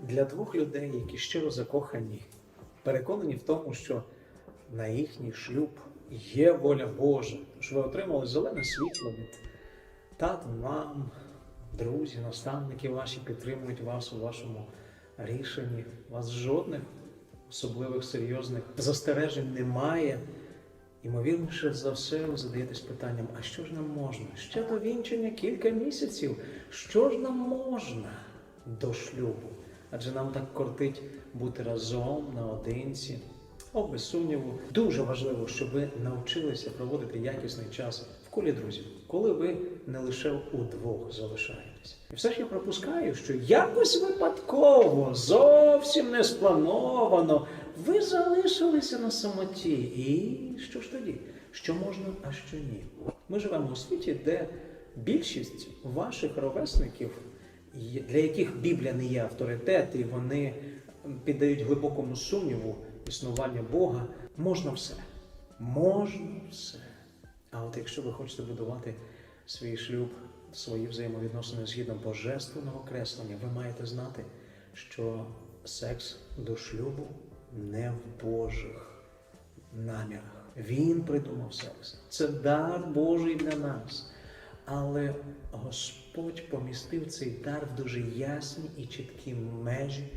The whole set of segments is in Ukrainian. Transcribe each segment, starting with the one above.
Для двох людей, які щиро закохані, переконані в тому, що на їхній шлюб є воля Божа, що ви отримали зелене світло від тат, мам, друзі, наставники ваші підтримують вас у вашому рішенні. У вас жодних особливих серйозних застережень немає. Ймовірніше за все, ви задаєтесь питанням: а що ж нам можна? Ще до вінчення кілька місяців. Що ж нам можна до шлюбу? Адже нам так кортить бути разом наодинці. О, без сумніву, дуже важливо, щоб ви навчилися проводити якісний час в колі друзів, коли ви не лише удвох залишаєтесь. І все ж я пропускаю, що якось випадково, зовсім не сплановано, ви залишилися на самоті. І що ж тоді? Що можна, а що ні? Ми живемо у світі, де більшість ваших ровесників, для яких Біблія не є авторитет, і вони піддають глибокому сумніву існування Бога, можна все. Можна все. А от якщо ви хочете будувати свій шлюб, свої взаємовідносини згідно божественного креслення, ви маєте знати, що секс до шлюбу не в Божих намірах. Він придумав секс. Це дар Божий для нас. Але Господь помістив цей дар в дуже ясні і чіткі межі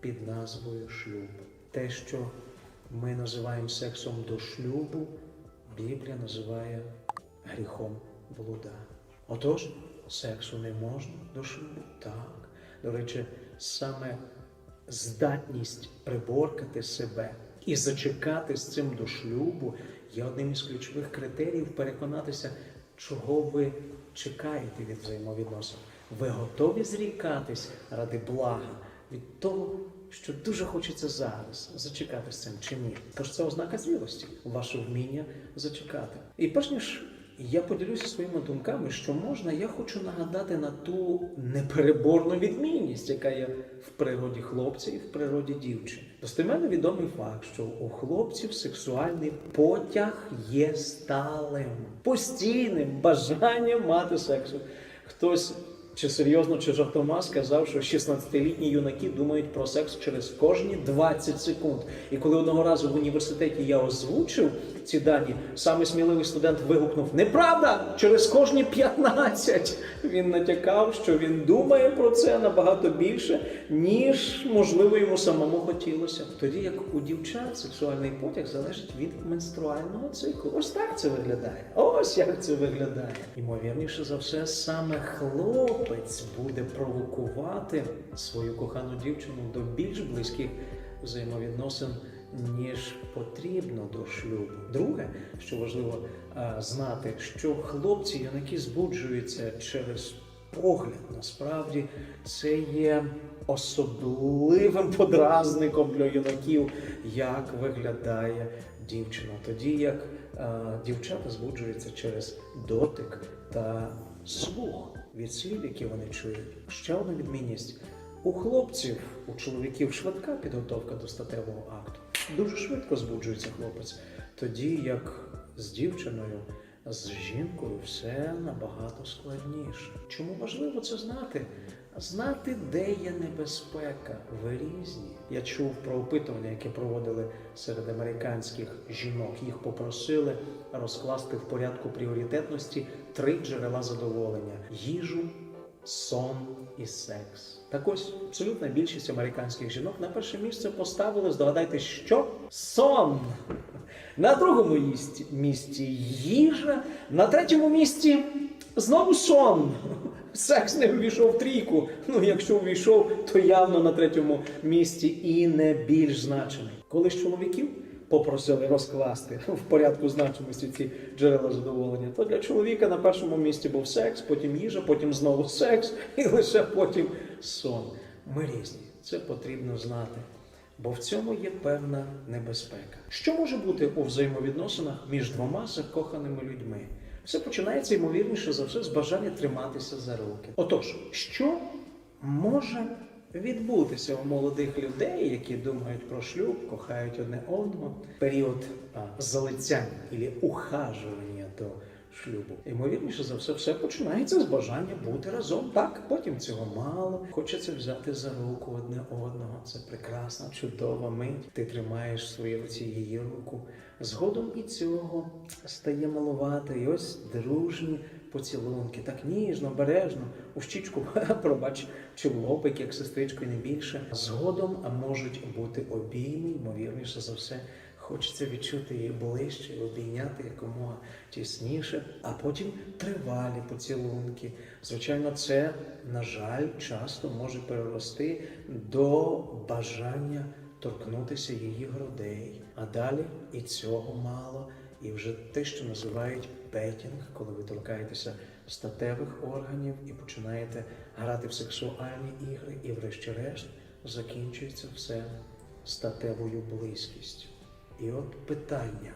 під назвою шлюб. Те, що ми називаємо сексом до шлюбу, Біблія називає гріхом блуда. Отож, сексу не можна до шлюбу? Так. До речі, саме здатність приборкати себе і зачекати з цим до шлюбу є одним із ключових критеріїв переконатися, чого ви чекаєте від взаємовідносин. Ви готові зрікатись ради блага від того, що дуже хочеться зараз зачекати з цим чи ні. Тож це ознака зрілості, ваше вміння зачекати. І перш ніж я поділюся своїми думками, що можна, я хочу нагадати на ту непереборну відмінність, яка є в природі хлопця і в природі дівчини. Достеменно відомий факт, що у хлопців сексуальний потяг є сталим, постійним бажанням мати сексу. Хтось чи серйозно, чи жартома сказав, що 16-літні юнаки думають про секс через кожні 20 секунд. І коли одного разу в університеті я озвучив ці дані, саме сміливий студент вигукнув: Неправда! Через кожні 15! Він натякав, що він думає про це набагато більше, ніж можливо йому самому хотілося. Тоді як у дівчат сексуальний потяг залежить від менструального циклу. Ось так це виглядає. Ось як це виглядає. Ймовірніше за все, саме хлопець буде провокувати свою кохану дівчину до більш близьких взаємовідносин. Ніж потрібно до шлюбу. Друге, що важливо знати, що хлопці, юнаки збуджуються через погляд. Насправді це є особливим подразником для юнаків, як виглядає дівчина. Тоді як а, дівчата збуджуються через дотик та слух від слів, які вони чують. Ще одна відмінність. У хлопців, у чоловіків швидка підготовка до статевого акту. Дуже швидко збуджується хлопець. Тоді як з дівчиною, з жінкою все набагато складніше. Чому важливо це знати? Знати, де є небезпека. Ви різні. Я чув про опитування, яке проводили серед американських жінок. Їх попросили розкласти в порядку пріоритетності три джерела задоволення: їжу, сон і секс. Так ось абсолютна більшість американських жінок на перше місце поставили, здогадайтесь, що? Сон. На другому місці їжа, на третьому місці знову сон. Секс не увійшов в трійку. Ну, якщо увійшов, то явно на третьому місці і не більш значений. Коли ж чоловіків попросили розкласти в порядку значимості ці джерела задоволення, то для чоловіка на першому місці був секс, потім їжа, потім знову секс, і лише потім сон. Ми різні. Це потрібно знати. Бо в цьому є певна небезпека. Що може бути у взаємовідносинах між двома закоханими людьми? Все починається ймовірніше за все з бажання триматися за руки. Отож, що може відбутися у молодих людей, які думають про шлюб, кохають одне одного, період залицяння або ухажування шлюбу. Ймовірніше за все, все починається з бажання бути разом. Так, потім цього мало. Хочеться взяти за руку одне одного. Це прекрасна, чудова мить. Ти тримаєш в своїй руці її руку. Згодом і цього стає малувати. І ось дружні поцілунки, так ніжно, бережно, у щічку, пробач, чи в лобик, як сестричко, і не більше. Згодом можуть бути обійми, ймовірніше за все. Хочеться відчути її ближче, обійняти якомога тісніше, а потім тривалі поцілунки. Звичайно, це, на жаль, часто може перерости до бажання торкнутися її грудей. А далі і цього мало, і вже те, що називають петінг, коли ви торкаєтеся статевих органів і починаєте грати в сексуальні ігри, і врешті-решт закінчується все статевою близькістю. І от питання,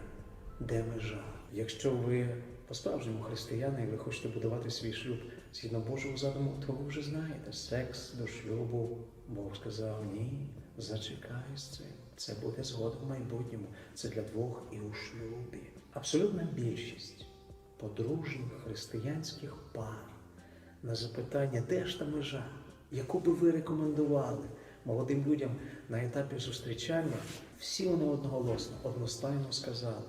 де межа? Якщо ви по-справжньому християни і ви хочете будувати свій шлюб згідно Божого задуму, то ви вже знаєте, секс до шлюбу, Бог сказав ні, зачекай з цим. Це буде згодом в майбутньому. Це для двох і у шлюбі. Абсолютна більшість подружніх християнських пар на запитання, де ж та межа, яку би ви рекомендували молодим людям на етапі зустрічання, всі вони одноголосно, одностайно сказали,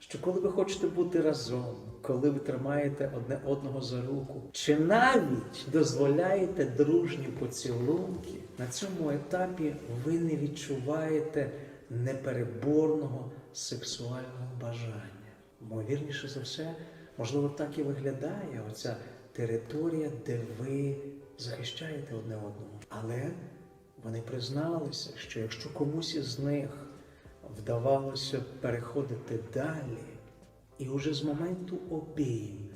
що коли ви хочете бути разом, коли ви тримаєте одне одного за руку, чи навіть дозволяєте дружні поцілунки, на цьому етапі ви не відчуваєте непереборного сексуального бажання. Ймовірніше за все, можливо, так і виглядає оця територія, де ви захищаєте одне одного. Але вони призналися, що якщо комусь із них вдавалося переходити далі, і уже з моменту обійм,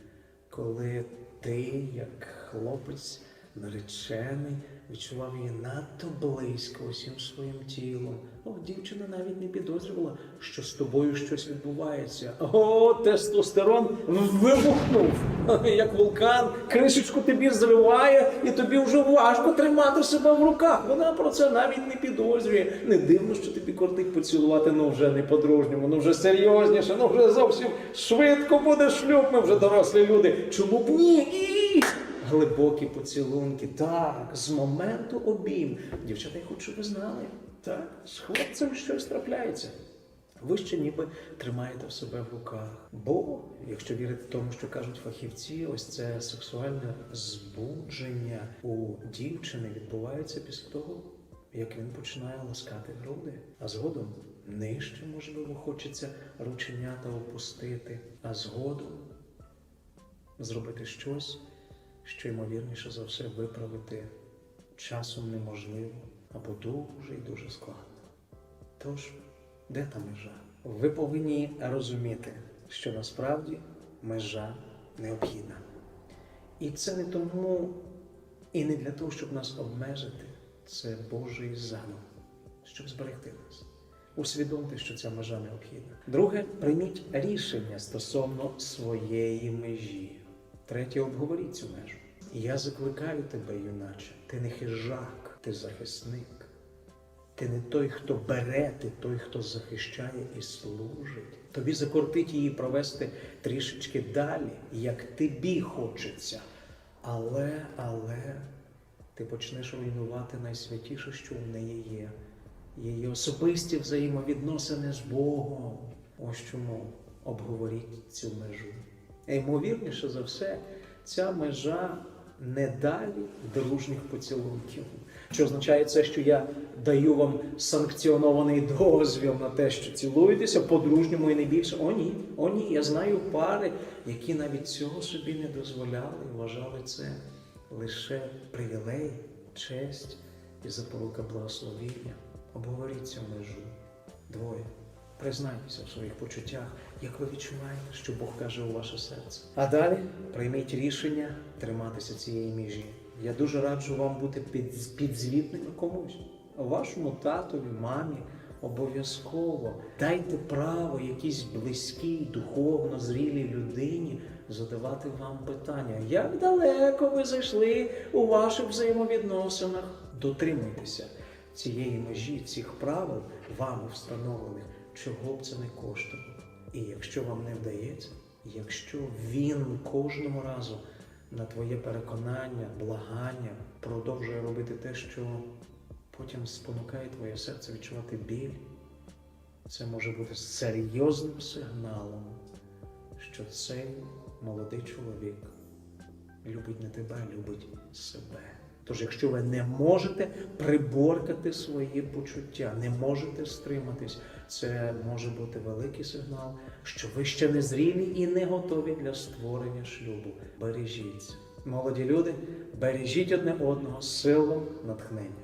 коли ти, як хлопець наречений, відчував її надто близько усім своїм тілом. О, дівчина навіть не підозрювала, що з тобою щось відбувається. О, тестостерон вибухнув, як вулкан, кришечку тобі зриває, і тобі вже важко тримати себе в руках. Вона про це навіть не підозрює. Не дивно, що тобі кортить поцілувати, ну вже не по-дружньому, ну вже серйозніше, ну вже зовсім швидко буде шлюб, ми вже дорослі люди. Чому б ні? Глибокі поцілунки. Так, з моменту обійм. Дівчата, я хочу, щоб ви знали. Так, з хлопцем щось трапляється. Ви ще ніби тримаєте в себе в руках. Бо, якщо вірити тому, що кажуть фахівці, ось це сексуальне збудження у дівчини відбувається після того, як він починає ласкати груди. А згодом нижче, можливо, хочеться рученята опустити, а згодом зробити щось, що ймовірніше за все виправити часом неможливо або дуже і дуже складно. Тож, де та межа? Ви повинні розуміти, що насправді межа необхідна. І це не тому і не для того, щоб нас обмежити. Це Божий задум, щоб зберегти нас. Усвідомте, що ця межа необхідна. Друге, прийміть рішення стосовно своєї межі. Третє, обговоріть цю межу. Я закликаю тебе, юначе, ти не хижак, ти захисник. Ти не той, хто бере, ти той, хто захищає і служить. Тобі закортить її провести трішечки далі, як тобі хочеться. Але, але ти почнеш руйнувати найсвятіше, що в неї є. Її особисті взаємовідносини з Богом. Ось чому обговоріть цю межу. Ймовірніше за все, ця межа не далі дружніх поцілунків. Що означає це, що я даю вам санкціонований дозвіл на те, що цілуєтеся по-дружньому і не більше. О, ні, о, ні. Я знаю пари, які навіть цього собі не дозволяли вважали це лише привілей, честь і запорука благословіння. Обговоріть цю межу. Двоє. Признайтеся в своїх почуттях, як ви відчуваєте, що Бог каже у ваше серце. А далі прийміть рішення триматися цієї межі. Я дуже раджу вам бути під, підзвітними комусь, вашому татові, мамі. Обов'язково дайте право якійсь близькій, духовно зрілій людині задавати вам питання, як далеко ви зайшли у ваших взаємовідносинах. Дотримуйтеся цієї межі, цих правил, вами встановлених, чого б це не коштувало. І якщо вам не вдається, Якщо він кожного разу на твоє переконання, благання продовжує робити те, що потім спонукає твоє серце відчувати біль, це може бути серйозним сигналом, що цей молодий чоловік любить не тебе, любить себе. Тож, якщо ви не можете приборкати свої почуття, не можете стриматись, це може бути великий сигнал, що ви ще не зрілі і не готові для створення шлюбу. Бережіться. Молоді люди, бережіть одне одного силу натхнення.